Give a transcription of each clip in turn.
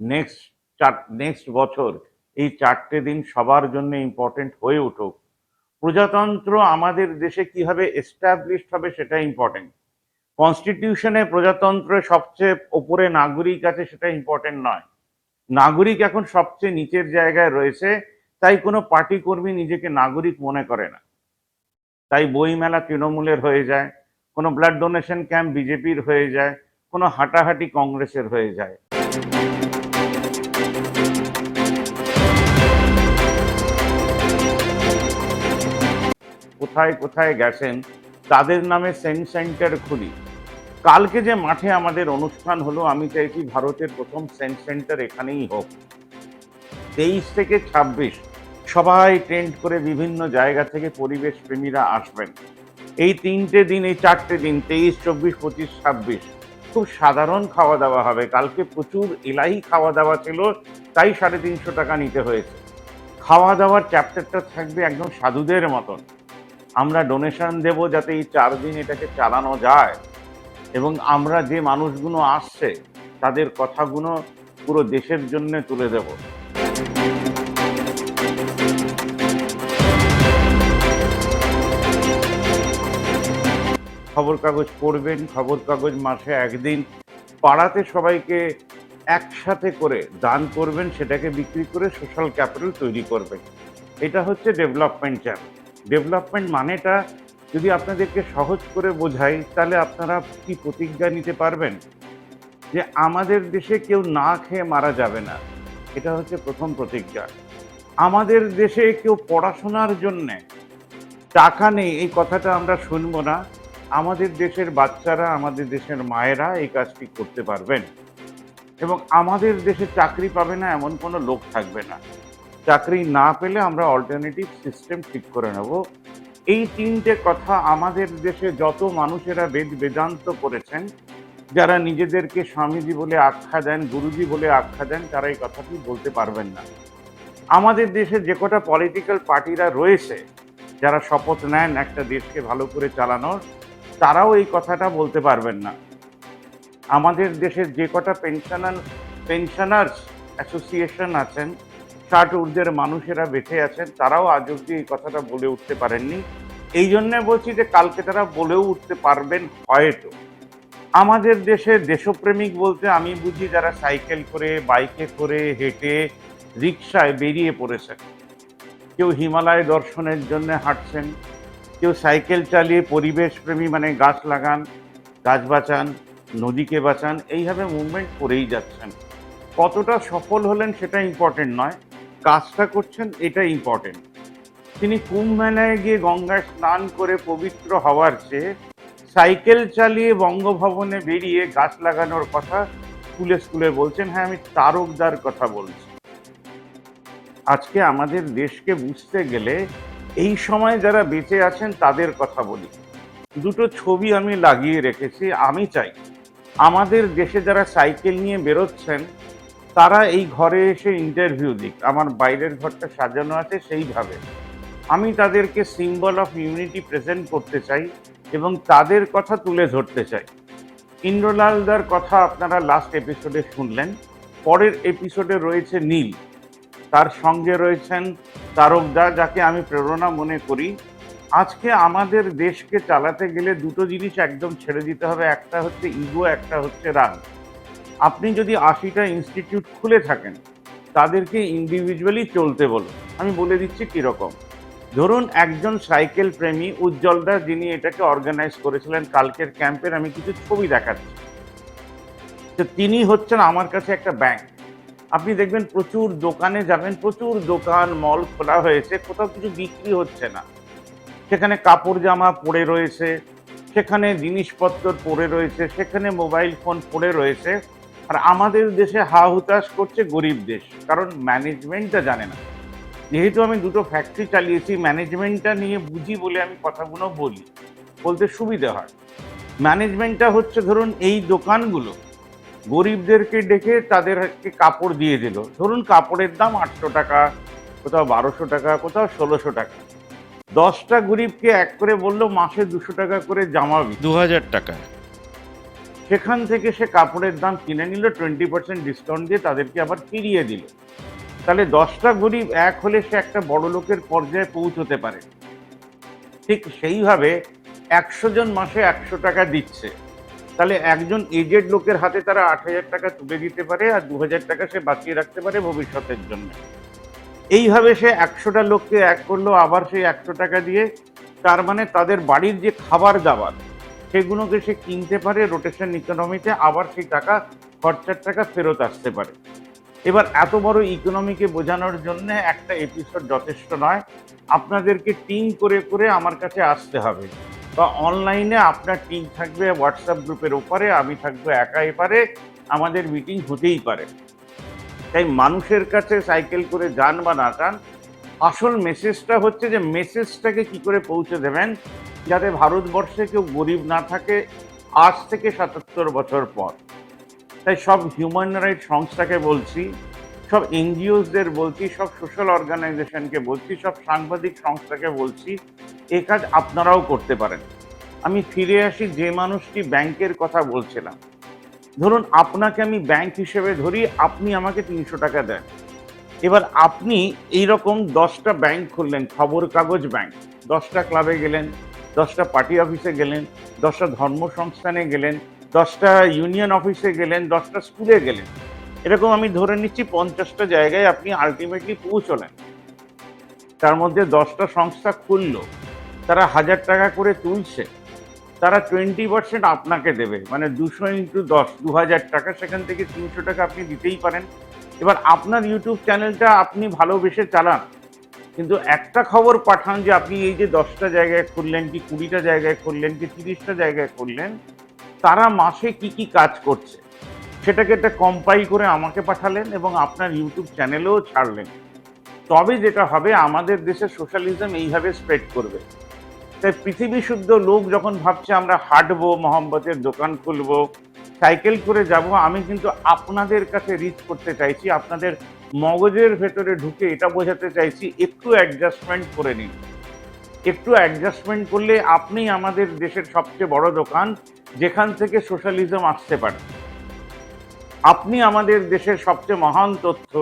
Next চার next বছর, এই চারটে দিন সবার জন্য ইম্পর্টেন্ট হয়ে উঠুক। প্রজাতন্ত্র আমাদের দেশে কীভাবে এস্টাবলিশড হবে সেটা ইম্পর্টেন্ট কনস্টিটিউশনে প্রজাতন্ত্র সবচেয়ে ওপরে নাগরিক আছে সেটা ইম্পর্টেন্ট নয়। নাগরিক এখন সবচেয়ে নিচের জায়গায় রয়েছে, তাই কোনো পার্টি কর্মী নিজেকে নাগরিক মনে করে না। তাই বইমেলা তৃণমূলের হয়ে যায়, কোনো ব্লাড ডোনেশন ক্যাম্প বিজেপির হয়ে যায়, কোনো হাঁটাহাঁটি কংগ্রেসের হয়ে যায়। কোথায় কোথায় গেছেন, তাদের নামে সেন্ট সেন্টার খুলি। কালকে যে মাঠে আমাদের অনুষ্ঠান হলো, আমি চাইছি ভারতের প্রথম সেন্ট সেন্টার এখানেই হোক। তেইশ থেকে ছাব্বিশ সবাই টেন্ট করে বিভিন্ন জায়গা থেকে পরিবেশ প্রেমীরা আসবেন। এই তিনটে দিন, এই চারটে দিন, তেইশ, চব্বিশ, পঁচিশ, ছাব্বিশ, খুব সাধারণ খাওয়া দাওয়া হবে। কালকে প্রচুর এলাই খাওয়া দাওয়া ছিল, তাই সাড়ে তিনশো টাকা নিতে হয়েছে। খাওয়া দাওয়ার চ্যাপ্টারটা থাকবে একদম সাধুদের মতন। আমরা ডোনেশন দেব যাতে এই চার দিন এটাকে চালানো যায়। এবং আমরা যে মানুষগুলো আসছে, তাদের কথাগুলো পুরো দেশের জন্য তুলে দেব। খবর কাগজ পড়বেন, খবর কাগজ মাসে একদিন। পাড়াতে সবাইকে একসাথে করে দান করবেন, সেটাকে বিক্রি করে সোশ্যাল ক্যাপিটাল তৈরি করবেন। এটা হচ্ছে ডেভেলপমেন্ট চ্যানেল ডেভেলপমেন্ট মানেটা যদি আপনাদেরকে সহজ করে বোঝাই, তাহলে আপনারা কি প্রতিজ্ঞা নিতে পারবেন? যে আমাদের দেশে কেউ না খেয়ে মারা যাবে না। এটা হচ্ছে প্রথম প্রতিজ্ঞা। আমাদের দেশে কেউ পড়াশোনার জন্যে টাকা নেই, এই কথাটা আমরা শুনব না। আমাদের দেশের বাচ্চারা, আমাদের দেশের মায়েরা এই কাজটি করতে পারবেন। এবং আমাদের দেশে চাকরি পাবে না এমন কোনো লোক থাকবে না। চাকরি না পেলে আমরা অল্টারনেটিভ সিস্টেম ঠিক করে নেব। এই তিনটে কথা আমাদের দেশে যত মানুষেরা বেদ বেদান্ত করেছেন, যারা নিজেদেরকে স্বামীজি বলে আখ্যা দেন, গুরুজি বলে আখ্যা দেন, তারা এই কথাটি বলতে পারবেন না। আমাদের দেশে যে কটা পলিটিক্যাল পার্টিরা রয়েছে, যারা শপথ নেন একটা দেশকে ভালো করে চালানোর তারাও এই কথাটা বলতে পারবেন না। আমাদের দেশের যে কটা পেনশনার পেনশনার্স অ্যাসোসিয়েশন আছেন, ষাট ঊর্ধ্বের মানুষেরা বেঁচে আছেন, তারাও আজ অব্দি এই কথাটা বলে উঠতে পারেননি। এই জন্যে বলছি যে কালকে তারা বলেও উঠতে পারবেন হয়তো। আমাদের দেশে দেশপ্রেমিক বলতে আমি বুঝি যারা সাইকেল করে, বাইকে করে হেঁটে রিক্সায় বেরিয়ে পড়েছেন। কেউ হিমালয় দর্শনের জন্য হাঁটছেন কেউ সাইকেল চালিয়ে পরিবেশ প্রেমী মানে গাছ লাগান, গাছ বাঁচান, নদীকে বাঁচান, এইভাবে মুভমেন্ট করেই যাচ্ছেন। কতটা সফল হলেন সেটা ইম্পর্টেন্ট নয়, কাজটা করছেন এটা ইম্পর্টেন্ট তিনি কুম্ভ মেলায় গিয়ে গঙ্গায় স্নান করে পবিত্র হওয়ার চেয়ে সাইকেল চালিয়ে বঙ্গভবনে বেরিয়ে গাছ লাগানোর কথা স্কুলে স্কুলে বলছেন হ্যাঁ আমি তারকদার কথা বলছি। আজকে আমাদের দেশকে বুঝতে গেলে এই সময় যারা বেঁচে আছেন, তাদের কথা বলি। দুটো ছবি আমি লাগিয়ে রেখেছি, আমি চাই। আমাদের দেশে যারা সাইকেল নিয়ে বেরোচ্ছেন, তারা এই ঘরে এসে ইন্টারভিউ দিক। আমার বাইরের ঘরটা সাজানো আছে সেইভাবে। আমি তাদেরকে সিম্বল অফ ইউনিটি প্রেজেন্ট করতে চাই এবং তাদের কথা তুলে ধরতে চাই। ইন্দ্রলালদার কথা আপনারা লাস্ট এপিসোডে শুনলেন। পরের এপিসোডে রয়েছে নীল। তার সঙ্গে রয়েছেন তারকদা যাকে আমি প্রেরণা মনে করি, আজকে আমাদের দেশকে চালাতে গেলে দুটো জিনিস একদম ছেড়ে দিতে হবে, একটা হচ্ছে ইগো একটা হচ্ছে রাগ। আপনি যদি আশিটা ইনস্টিটিউট খুলে থাকেন, তাদেরকে ইন্ডিভিজুয়ালি চলতে বলুন। আমি বলে দিচ্ছি কীরকম। ধরুন একজন সাইকেল প্রেমী উজ্জ্বলদা যিনি এটাকে অর্গানাইজ করেছিলেন, কালকের ক্যাম্পের আমি কিছু ছবি দেখাচ্ছি। তো তিনি হচ্ছেন আমার কাছে একটা ব্যাংক আপনি দেখবেন প্রচুর দোকানে যাবেন, প্রচুর দোকান মল খোলা হয়েছে, কোথাও কিছু বিক্রি হচ্ছে না। সেখানে কাপড় জামা পড়ে রয়েছে, সেখানে জিনিসপত্র পড়ে রয়েছে, সেখানে মোবাইল ফোন পড়ে রয়েছে। আর আমাদের দেশে হা হুতাশ করছে গরিব দেশ, কারণ ম্যানেজমেন্টটা জানে না। যেহেতু আমি দুটো ফ্যাক্টরি চালিয়েছি ম্যানেজমেন্টটা নিয়ে বুঝি বলে আমি কথাগুলো বলি, বলতে সুবিধে হয়। ম্যানেজমেন্টটা হচ্ছে ধরুন এই দোকানগুলো গরিবদেরকে ডেকে তাদেরকে কাপড় দিয়ে দিল। ধরুন কাপড়ের দাম আটশো টাকা কোথাও বারোশো টাকা কোথাও ষোলোশো টাকা। দশটা গরিবকে এক করে বলল মাসে দুশো টাকা করে জামা। দু হাজার টাকা। সেখান থেকে সে কাপড়ের দাম কিনে নিল টোয়েন্টি পার্সেন্ট ডিসকাউন্ট দিয়ে তাদেরকে আবার ফিরিয়ে দিল। তাহলে দশটা গরিব এক হলে সে একটা বড় লোকের পর্যায়ে পৌঁছতে পারে। ঠিক সেইভাবে একশো জন মাসে একশো টাকা দিচ্ছে। তাহলে একজন এজেড লোকের হাতে তারা আট হাজার টাকা তুলে দিতে পারে আর দু হাজার টাকা সে বাঁচিয়ে রাখতে পারে ভবিষ্যতের জন্য। এইভাবে সে একশোটা লোককে এক করল, আবার সেই একশো টাকা দিয়ে তার মানে তাদের বাড়ির যে খাবার দাবার, সেগুলোকে সে কিনতে পারে রোটেশন ইকোনমিতে আবার সেই টাকা, খরচার টাকা ফেরত আসতে পারে। এবার এত বড় ইকোনমিকে বোঝানোর জন্য একটা এপিসোড যথেষ্ট নয়। আপনাদেরকে টিম করে করে আমার কাছে আসতে হবে। বা অনলাইনে আপনার টিম থাকবে হোয়াটসঅ্যাপ গ্রুপের ওপারে, আমি থাকব একা এপারে, আমাদের মিটিং হতেই পারে। তাই মানুষের কাছে সাইকেল করে যান বা না যান, আসল মেসেজটা হচ্ছে যে মেসেজটাকে কি করে পৌঁছে দেবেন, যাতে ভারতবর্ষে কেউ গরিব না থাকে আজ থেকে সাতাত্তর বছর পর। তাই সব হিউম্যান রাইট সংস্থাকে বলছি, সব এনজিওসদের বলছি, সব সোশ্যাল অর্গানাইজেশনকে বলছি, সব সাংবাদিক সংস্থাকে বলছি এ কাজ আপনারাও করতে পারেন। আমি ফিরে আসি, যে মানুষটি ব্যাংকের কথা বলছিলাম। ধরুন, আপনাকে আমি ব্যাংক হিসেবে ধরি, আপনি আমাকে তিনশো টাকা দেন। এবার আপনি এইরকম দশটা ব্যাংক খুললেন খবর কাগজ ব্যাংক। দশটা ক্লাবে গেলেন, দশটা পার্টি অফিসে গেলেন, দশটা ধর্ম সংস্থানে গেলেন, দশটা ইউনিয়ন অফিসে গেলেন, দশটা স্কুলে গেলেন। এরকম আমি ধরে নিচ্ছি, পঞ্চাশটা জায়গায় আপনি আলটিমেটলি পৌঁছলেন। তার মধ্যে দশটা সংস্থা খুললো। তারা হাজার টাকা করে তুলছে, তারা টোয়েন্টি পার্সেন্ট আপনাকে দেবে। মানে দুশো ইন্টু দশ দু হাজার টাকা, সেখান থেকে তিনশো টাকা আপনি দিতেই পারেন। এবার আপনার ইউটিউব চ্যানেলটা আপনি ভালোবেসে চালান, কিন্তু একটা খবর পাঠান যে আপনি এই যে দশটা জায়গায় খুললেন কি কুড়িটা জায়গায় খুললেন কি তিরিশটা জায়গায় খুললেন, তারা মাসে কি কি কাজ করছে, সেটাকে একটা কম্পাইল করে আমাকে পাঠালেন এবং আপনার ইউটিউব চ্যানেলেও ছাড়লেন। তবে যেটা হবে, আমাদের দেশে সোশ্যালিজম এইভাবে স্প্রেড করবে। তাই পৃথিবী শুদ্ধ লোক যখন ভাবছে আমরা হাঁটবো মোহাম্মতের দোকান খুলবো, সাইকেল করে যাব, আমি কিন্তু আপনাদের কাছে রিচ করতে চাইছি, আপনাদের মগজের ভেতরে ঢুকে এটা বোঝাতে চাইছি, একটু অ্যাডজাস্টমেন্ট করে নিন। একটু অ্যাডজাস্টমেন্ট করলে আপনি আমাদের দেশের সবচেয়ে বড় দোকান, যেখান থেকে সোশ্যালিজম আসতে পারে। আপনি আমাদের দেশের সবচেয়ে মহান তথ্য,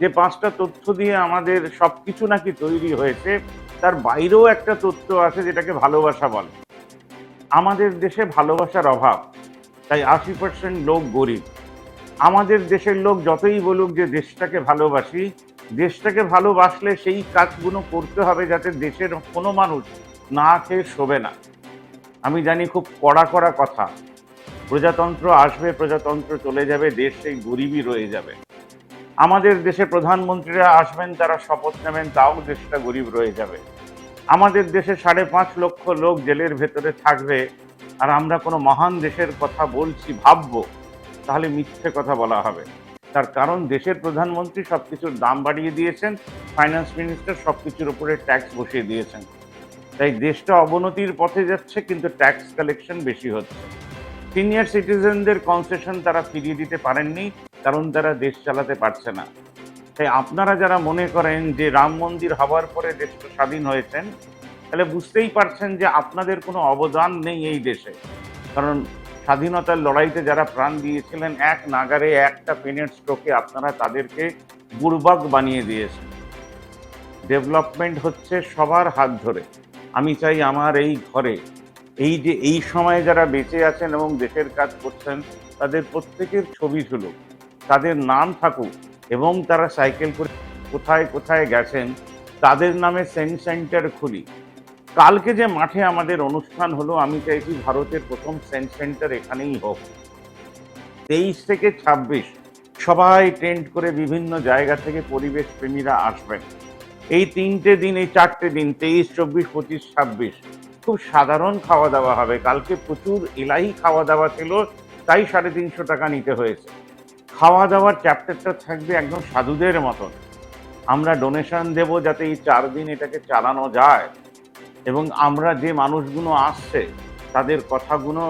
যে পাঁচটা তথ্য দিয়ে আমাদের সবকিছু নাকি তৈরি হয়েছে তার বাইরেও একটা তথ্য আছে যেটাকে ভালোবাসা বলে। আমাদের দেশে ভালোবাসার অভাব, তাই আশি পার্সেন্ট লোক গরিব। আমাদের দেশের লোক যতই বলুক যে দেশটাকে ভালোবাসি, দেশটাকে ভালোবাসলে সেই কাজগুলো করতে হবে যাতে দেশের কোনো মানুষ না খেয়ে শোবে না। আমি জানি খুব কড়া কড়া কথা। প্রজাতন্ত্র আসবে, প্রজাতন্ত্র চলে যাবে, দেশ সেই গরিবই রয়ে যাবে। আমাদের দেশে প্রধানমন্ত্রীরা আসবেন, তারা শপথ নেবেন, তাও দেশটা গরিব রয়ে যাবে। আমাদের দেশে সাড়ে পাঁচ লক্ষ লোক জেলের ভেতরে থাকবে, আর আমরা কোনো মহান দেশের কথা বলছি, ভাববো, তাহলে মিথ্যে কথা বলা হবে। তার কারণ, দেশের প্রধানমন্ত্রী সব কিছুর দাম বাড়িয়ে দিয়েছেন ফাইন্যান্স মিনিস্টার সব কিছুর উপরে ট্যাক্স বসিয়ে দিয়েছেন। তাই দেশটা অবনতির পথে যাচ্ছে, কিন্তু ট্যাক্স কালেকশন বেশি হচ্ছে। সিনিয়র সিটিজেনদের কনসেশন তারা ফিরিয়ে দিতে পারেননি, কারণ তারা দেশ চালাতে পারছে না। তাই আপনারা যারা মনে করেন যে রাম মন্দির হওয়ার পরে দেশটা স্বাধীন হয়েছেন, তাহলে বুঝতেই পারছেন যে আপনাদের কোনো অবদান নেই এই দেশে। কারণ স্বাধীনতার লড়াইতে যারা প্রাণ দিয়েছিলেন, এক নাগারে একটা পেনের স্ট্রোকে আপনারা তাদেরকে বুর্বাক বানিয়ে দিয়েছেন। ডেভেলপমেন্ট হচ্ছে সবার হাত ধরে। আমি চাই আমার এই ঘরে এই যে, এই সময়ে যারা বেঁচে আছেন এবং দেশের কাজ করছেন, তাদের প্রত্যেকের ছবি ঝুলুক তাদের নাম থাকুক এবং তারা সাইকেল করে কোথায় কোথায় গেছেন, তাদের নামে সেন্ট সেন্টার খুলি। কালকে যে মাঠে আমাদের অনুষ্ঠান হলো, আমি চাইছি ভারতের প্রথম সেন্ট সেন্টার এখানেই হোক। তেইশ থেকে ছাব্বিশ, সবাই টেন্ট করে বিভিন্ন জায়গা থেকে পরিবেশ প্রেমীরা আসবেন। এই তিনটে দিন, এই চারটে দিন, তেইশ, চব্বিশ, পঁচিশ, ছাব্বিশ খুব সাধারণ খাওয়া দাওয়া হবে। কালকে প্রচুর এলাই খাওয়া দাওয়া ছিল, তাই সাড়ে তিনশো টাকা নিতে হয়েছে। খাওয়া দাওয়ার চ্যাপ্টারটা থাকবে একদম সাধুদের মতন। আমরা ডোনেশন দেব যাতে এই চার দিন এটাকে চালানো যায়। এবং আমরা যে মানুষগুলো আসছে, তাদের কথাগুলো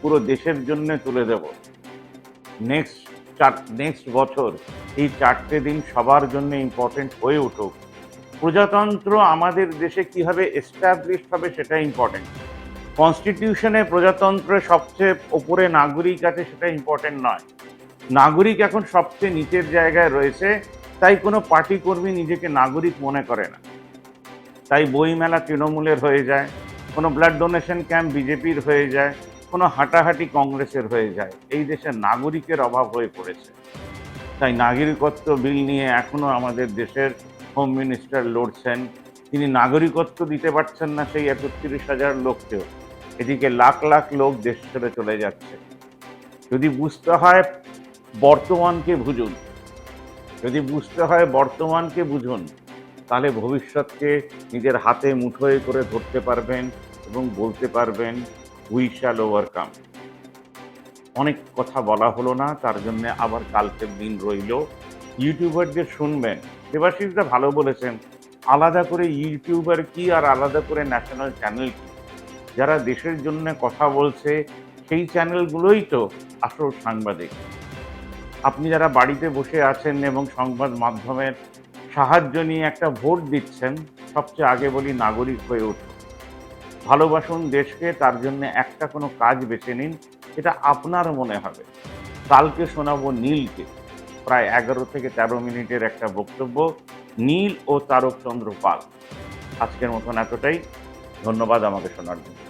পুরো দেশের জন্য তুলে দেব। নেক্সট চার নেক্সট বছর এই চারটে দিন সবার জন্য ইম্পর্টেন্ট হয়ে উঠুক। প্রজাতন্ত্র আমাদের দেশে কীভাবে এস্টাবলিশ হবে সেটা ইম্পর্টেন্ট কনস্টিটিউশনে প্রজাতন্ত্রের সবচেয়ে ওপরে নাগরিক আছে সেটা ইম্পর্টেন্ট নয়। নাগরিক এখন সবচেয়ে নিচের জায়গায় রয়েছে, তাই কোনো পার্টি কর্মী নিজেকে নাগরিক মনে করে না। তাই বইমেলা তৃণমূলের হয়ে যায়, কোনো ব্লাড ডোনেশন ক্যাম্প বিজেপির হয়ে যায়, কোনো হাঁটাহাঁটি কংগ্রেসের হয়ে যায়, এই দেশে নাগরিকের অভাব হয়ে পড়েছে। তাই নাগরিকত্ব বিল নিয়ে এখনও আমাদের দেশের হোম মিনিস্টার লড়ছেন তিনি নাগরিকত্ব দিতে পারছেন না সেই একত্রিশ হাজার লোককেও। এদিকে লাখ লাখ লোক দেশ ছেড়ে চলে যাচ্ছে। যদি বুঝতে হয় বর্তমানকে বুঝুন, যদি বুঝতে হয় বর্তমানকে বুঝুন, তাহলে ভবিষ্যৎকে নিজের হাতে মুঠোয় করে ধরতে পারবেন এবং বলতে পারবেন উই শ্যাল ওভারকাম অনেক কথা বলা হলো না, তার জন্য আবার কালকের দিন রইল। ইউটিউবারদের শুনবেন। দেবাশিসদা ভালো বলেছেন, আলাদা করে ইউটিউবার কি আর আলাদা করে ন্যাশনাল চ্যানেল কি? যারা দেশের জন্য কথা বলছে, সেই চ্যানেলগুলোই তো আসল সাংবাদিক। আপনি যারা বাড়িতে বসে আছেন এবং সংবাদ মাধ্যমের সাহায্য নিয়ে একটা ভোট দিচ্ছেন, সবচেয়ে আগে বলি নাগরিক হয়ে উঠুন। ভালোবাসুন দেশকে, তার জন্য একটা কোনো কাজ বেছে নিন, এটা আপনার মনে হবে। কালকে শোনাবো নীলকে। প্রায় এগারো থেকে তেরো মিনিটের একটা বক্তব্য নীল ও তারকচন্দ্র পাল। আজকের মতন এতটাই। ধন্যবাদ আমাকে শোনার জন্য।